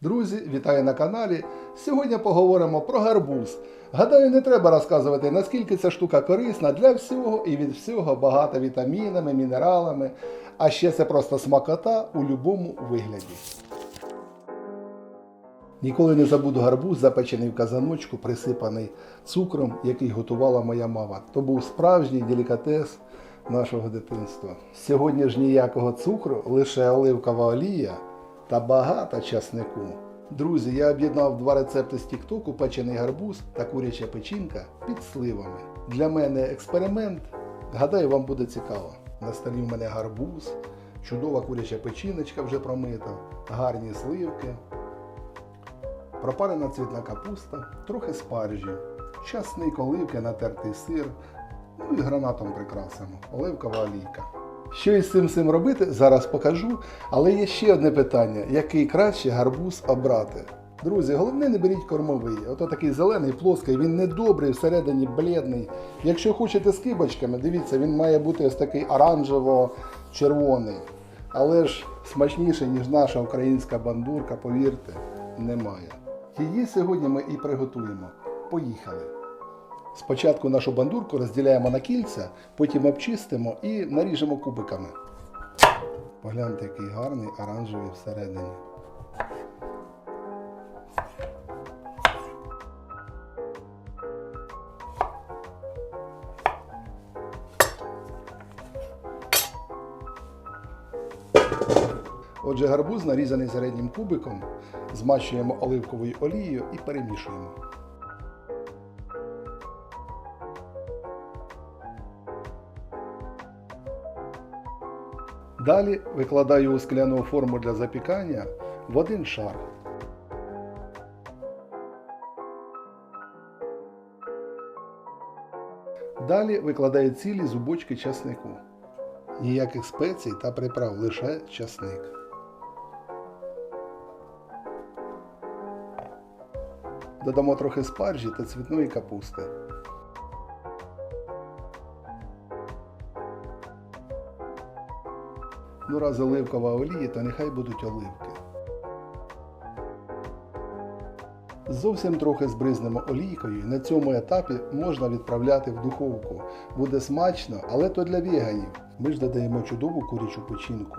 Друзі, вітаю на каналі. Сьогодні поговоримо про гарбуз. Гадаю, не треба розказувати, наскільки ця штука корисна для всього і від всього багата вітамінами, мінералами. А ще це просто смакота у будь-якому вигляді. Ніколи не забуду гарбуз, запечений в казаночку, присипаний цукром, який готувала моя мама. То був справжній делікатес нашого дитинства. Сьогодні ж ніякого цукру, лише оливкова олія та багато часнику. Друзі, я об'єднав два рецепти з Тіктоку: печений гарбуз та куряча печінка під сливами. Для мене експеримент. Гадаю, вам буде цікаво. На столі в мене гарбуз, чудова куряча печіночка вже промита, гарні сливки, пропарена цвітна капуста, трохи спаржі, часник, оливки, натертий сир, ну і гранатом прикрасимо, оливкова олійка. Що із цим всім робити, зараз покажу. Але є ще одне питання: який краще гарбуз обрати? Друзі, головне не беріть кормовий. Ото такий зелений, плоский, він не добрий, всередині бледний. Якщо хочете з кибочками, дивіться, він має бути ось такий оранжево-червоний. Але ж смачніше, ніж наша українська бандурка, повірте, немає. Її сьогодні ми і приготуємо. Поїхали! Спочатку нашу бандурку розділяємо на кільця, потім обчистимо і наріжемо кубиками. Погляньте, який гарний оранжевий всередині. Отже, гарбуз нарізаний середнім кубиком, змащуємо оливковою олією і перемішуємо. Далі викладаю у скляну форму для запікання в один шар. Далі викладаю цілі зубочки часнику. Ніяких спецій та приправ, лише часник. Додамо трохи спаржі та цвітної капусти. Ну раз оливкова олія, то нехай будуть оливки. Зовсім трохи збризнемо олійкою і на цьому етапі можна відправляти в духовку. Буде смачно, але то для веганів. Ми ж додаємо чудову курячу печінку.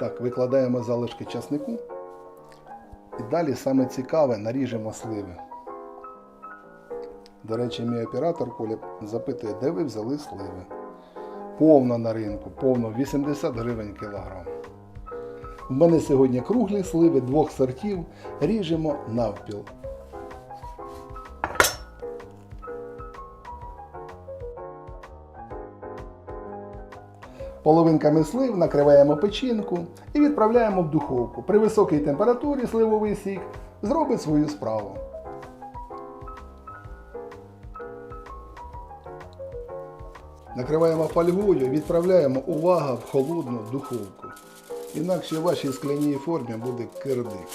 Так, викладаємо залишки часнику. І далі саме цікаве наріжемо сливи. До речі, мій оператор Коля запитує, де ви взяли сливи. Повно на ринку, повно 80 гривень кілограм. У мене сьогодні круглі сливи двох сортів. Ріжемо навпіл. Половинками слив накриваємо печінку і відправляємо в духовку. При високій температурі сливовий сік зробить свою справу. Накриваємо фольгою відправляємо увага в холодну духовку. Інакше в вашій скляній формі буде кирдик.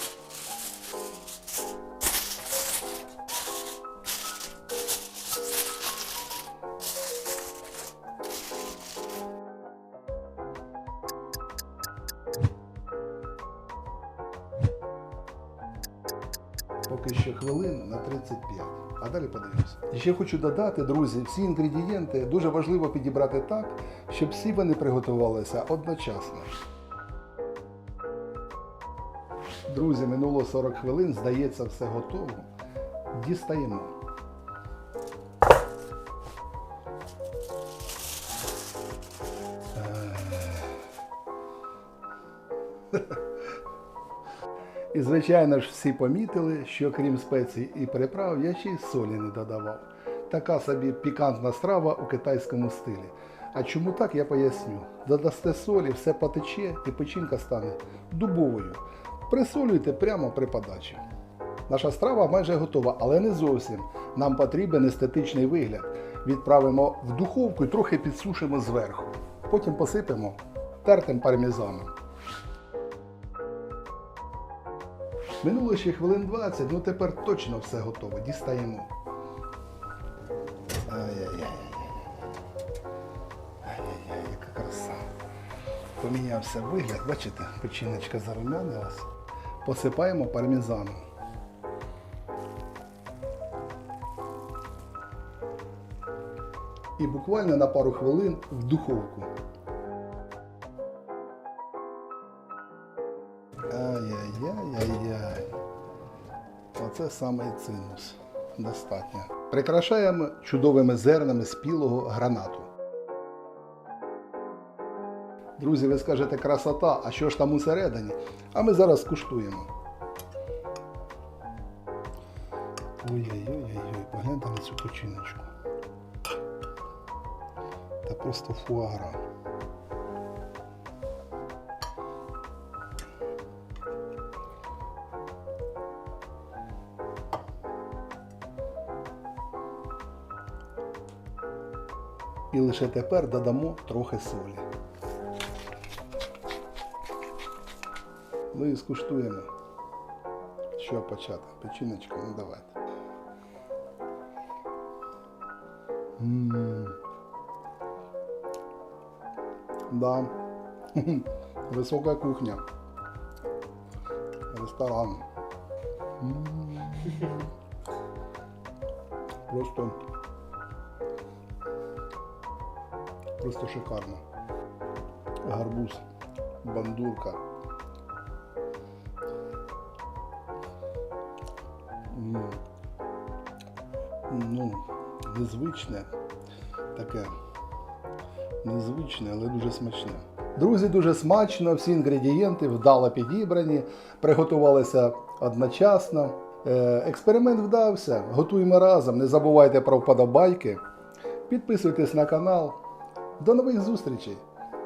Поки що хвилин на 35. А далі подивимося. І ще хочу додати, друзі, всі інгредієнти дуже важливо підібрати так, щоб всі вони приготувалися одночасно. Друзі, минуло 40 хвилин, здається, все готово. Дістаємо. І, звичайно ж, всі помітили, що крім спецій і приправ, я ще й солі не додавав. Така собі пікантна страва у китайському стилі. А чому так, я поясню. Додасте солі, все потече і печінка стане дубовою. Присолюйте прямо при подачі. Наша страва майже готова, але не зовсім. Нам потрібен естетичний вигляд. Відправимо в духовку і трохи підсушимо зверху. Потім посипемо тертим пармезаном. Минуло ще хвилин 20, ну тепер точно все готово. Дістаємо. Ай-яй-яй, яка краса. Помінявся вигляд, бачите, печіночка зарумянилась. Посипаємо пармезаном. І буквально на пару хвилин в духовку. Ай-яй-яй-яй-яй. Оце саме і цинус. Достатньо. Прикрашаємо чудовими зернами спілого гранату. Друзі, ви скажете красота, а що ж там усередині? А ми зараз скуштуємо. Ой-ой-ой, погляньте на цю печіночку. Та просто фуагра. І лише тепер додамо трохи солі. І скуштуємо. Що почати? Печіночка, ну давайте. М. Да. Висока кухня. Ресторан. М. Просто. Просто шикарно. Гарбуз, бандурка. Ну, незвичне таке. Незвичне, але дуже смачне. Друзі, дуже смачно, всі інгредієнти вдало підібрані, приготувалися одночасно. Е, Експеримент вдався. Готуємо разом. Не забувайте про вподобайки. Підписуйтесь на канал. До нових зустрічей!